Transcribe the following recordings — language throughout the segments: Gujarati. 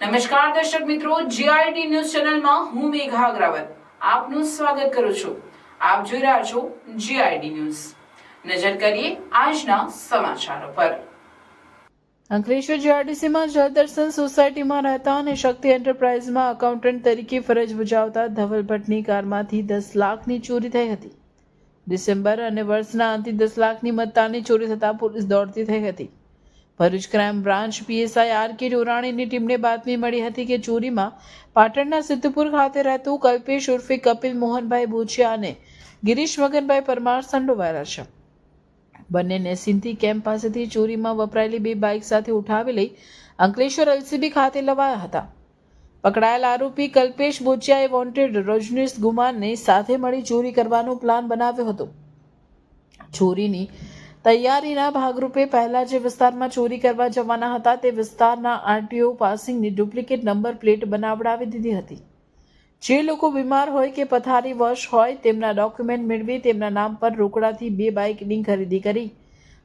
નમસ્કાર દર્શક મિત્રો જીઆઈડી ન્યૂઝ ચેનલમાં હું મેઘા અગ્રવાલ. આપનું સ્વાગત કરું છું. આપ જોઈ રહ્યા છો જીઆઈડી ન્યૂઝ. નજર કરીએ આજના સમાચારો પર. અંકલેશ્વર જીઆરડીસીમાં જળદર્શન સોસાયટીમાં રહેતા અને શક્તિ એન્ટરપ્રાઇઝમાં અકાઉન્ટન્ટ તરીકે ફરજ બજાવતા ધવલ ભટ્ટની કારમાંથી દસ લાખની ચોરી થઈ હતી. ડિસેમ્બર અને વર્ષના અંતે દસ લાખની મત્તાની ચોરી થતાં પોલીસ દોડતી થઈ હતી. Bharuch crime branch PSI R K ડોરાણીની ટીમને બાતમી મળી હતી કે ચોરીમાં પાટણના સિદ્ધપુર ખાતે રહેતું કલ્પેશ ઉર્ફે કપિલ મોહનભાઈ બોચિયા અને ગિરીશ મગનભાઈ પરમાર સંડોવાયેલા છે. બંનેને સિંધી કેમ્પ પાસેથી ચોરીમાં વપરાયેલી બે બાઇક સાથે ઉઠાવી લઈ અંકલેશ્વર એલસીબી ખાતે લવાયા હતા. પકડાયેલ આરોપી કલ્પેશ બોચિયાએ વોન્ટેડ રજનીશ ગુમાનને સાથે મળી ચોરી કરવાનો પ્લાન બનાવ્યો હતો. ચોરીની તૈયારીના ભાગરૂપે પહેલા જે વિસ્તારમાં ચોરી કરવા જવાના હતા તે વિસ્તારના આરટીઓ પાસિંગની ડુપ્લિકેટ નંબર પ્લેટ બનાવડાવી દીધી હતી. જે લોકો બીમાર હોય કે પથારી વશ હોય તેમના ડોક્યુમેન્ટ મેળવી તેમના નામ પર રોકડાથી બે બાઇકની ખરીદી કરી.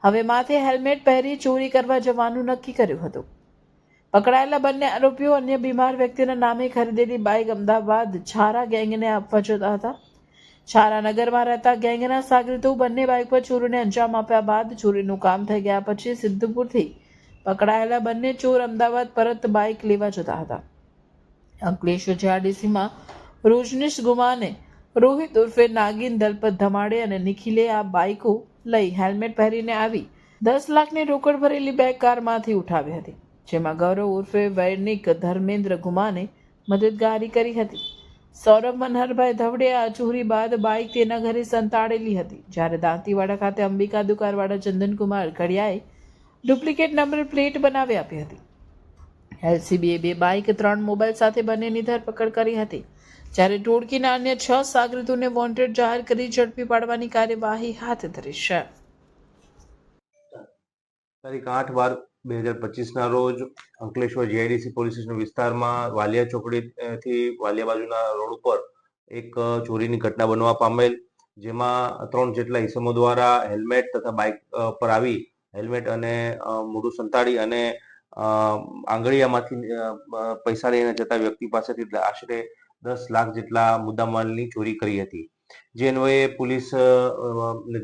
હવે માથે હેલ્મેટ પહેરી ચોરી કરવા જવાનું નક્કી કર્યું હતું. પકડાયેલા બંને આરોપીઓ અન્ય બીમાર વ્યક્તિના નામે ખરીદેલી બાઇક અમદાવાદ છારા ગેંગને આપવા જતા હતા. છારા નગરમાં રહેતા ગેંગના સાગરીતો બંને બાઇક પર ચોરીને અંજામ આપ્યા બાદ ચોરીનું કામ થઈ ગયા પછી સિદ્ધપુરથી પકડાયેલા બંને ચોર અમદાવાદ પરત બાઇક લેવા જતા હતા. અંકલેશ્વર જીઆરડીસીમાં રોજનીશ ગુમાને રોહિત ઉર્ફે નાગિન દલપત ધમાડે અને નિખિલે આ બાઇકો લઈ હેલ્મેટ પહેરીને આવી દસ લાખની રોકડ ભરેલી બે કારમાંથી ઉઠાવી હતી. જેમાં ગૌરવ ઉર્ફે વૈણિક ધર્મેન્દ્ર ગુમાને મદદગારી કરી હતી. સૌરભ મનહરભાઈ ધવડે આ ચોરી બાદ બાઇક તેના ઘરે સંતાડેલી હતી. જ્યારે દાંતીવાડા ખાતે અંબિકા દુકાનવાળા ચંદનકુમાર ઘડિયાએ ડુપ્લિકેટ નંબર પ્લેટ બનાવી આપી હતી. એલસીબીએ બે બાઇક ત્રણ મોબાઈલ સાથે બંનેની ધરપકડ કરી હતી. જ્યારે ટોળકીના અન્ય છ સાગરીતોને વોન્ટેડ જાહેર કરી ઝડપી પાડવાની કાર્યવાહી હાથ ધરી છે. તારીખ આઠ બાર બે હજાર પચીસના રોજ અંકલેશ્વર જીઆઈડીસી પોલીસ સ્ટેશન વિસ્તારમાં વાલિયા ચોકડીથી વાલિયા બાજુના રોડ ઉપર એક ચોરીની ઘટના બનવા પામેલ, જેમાં ત્રણ જેટલા ઇસમો દ્વારા હેલ્મેટ તથા બાઇક પર આવી હેલ્મેટ અને મોઢું સંતાડી અને આંગળીયામાંથી પૈસા લઈને જતા વ્યક્તિ પાસેથી આશરે દસ લાખ જેટલા મુદ્દામાલની ચોરી કરી હતી. જે અન્વયે પોલીસ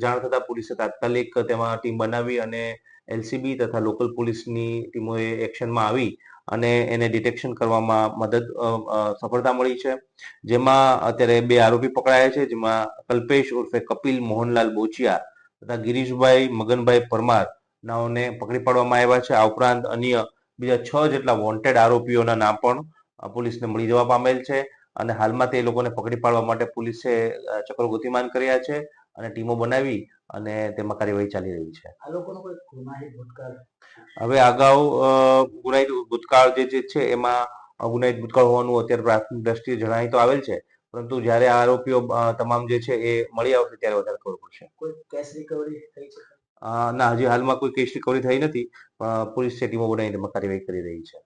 જાણ થતા પોલીસે તાત્કાલિક તેમાં ટીમ બનાવી અને એલસીબી તથા લોકલ પોલીસની ટીમોએ એક્શનમાં આવી અને એને ડિટેક્શન કરવામાં મદદ સફળતા મળી છે. જેમાં અત્યારે બે આરોપી પકડાયા છે, જેમાં કલ્પેશ ઉર્ફે કપિલ મોહનલાલ બોચિયા તથા ગિરીશભાઈ મગનભાઈ પરમાર નાઓને પકડી પાડવામાં આવ્યા છે. આ ઉપરાંત અન્ય બીજા છ જેટલા વોન્ટેડ આરોપીઓના નામ પણ પોલીસને મળી જવા પામેલ છે અને હાલમાં તે લોકોને પકડી પાડવા માટે પોલીસે ચક્રો ગતિમાન કર્યા છે. અને ટીમો બનાવી અને તેમાં કાર્યવાહી ચાલી રહી છે. આ લોકોનો કોઈ ગુનાહિત ભૂતકાળ? હવે અગાઉ ગુનાહિત ભૂતકાળ જે જે છે એમાં ગુનાહિત ભૂતકાળ હોવાનું અત્યારે પ્રાથમિક દ્રષ્ટિએ જણાય તો આવેલ છે. પરંતુ જ્યારે આરોપીઓ તમામ જે છે એ મળી આવશે ત્યારે વધારે ખબર પડશે. કોઈ કેશ રિકવરી થઈ છે? ના હજી હાલમાં કોઈ કેસ રિકવરી થઈ નથી. પોલીસ છે ટીમો બનાવી તેમાં કાર્યવાહી કરી રહી છે.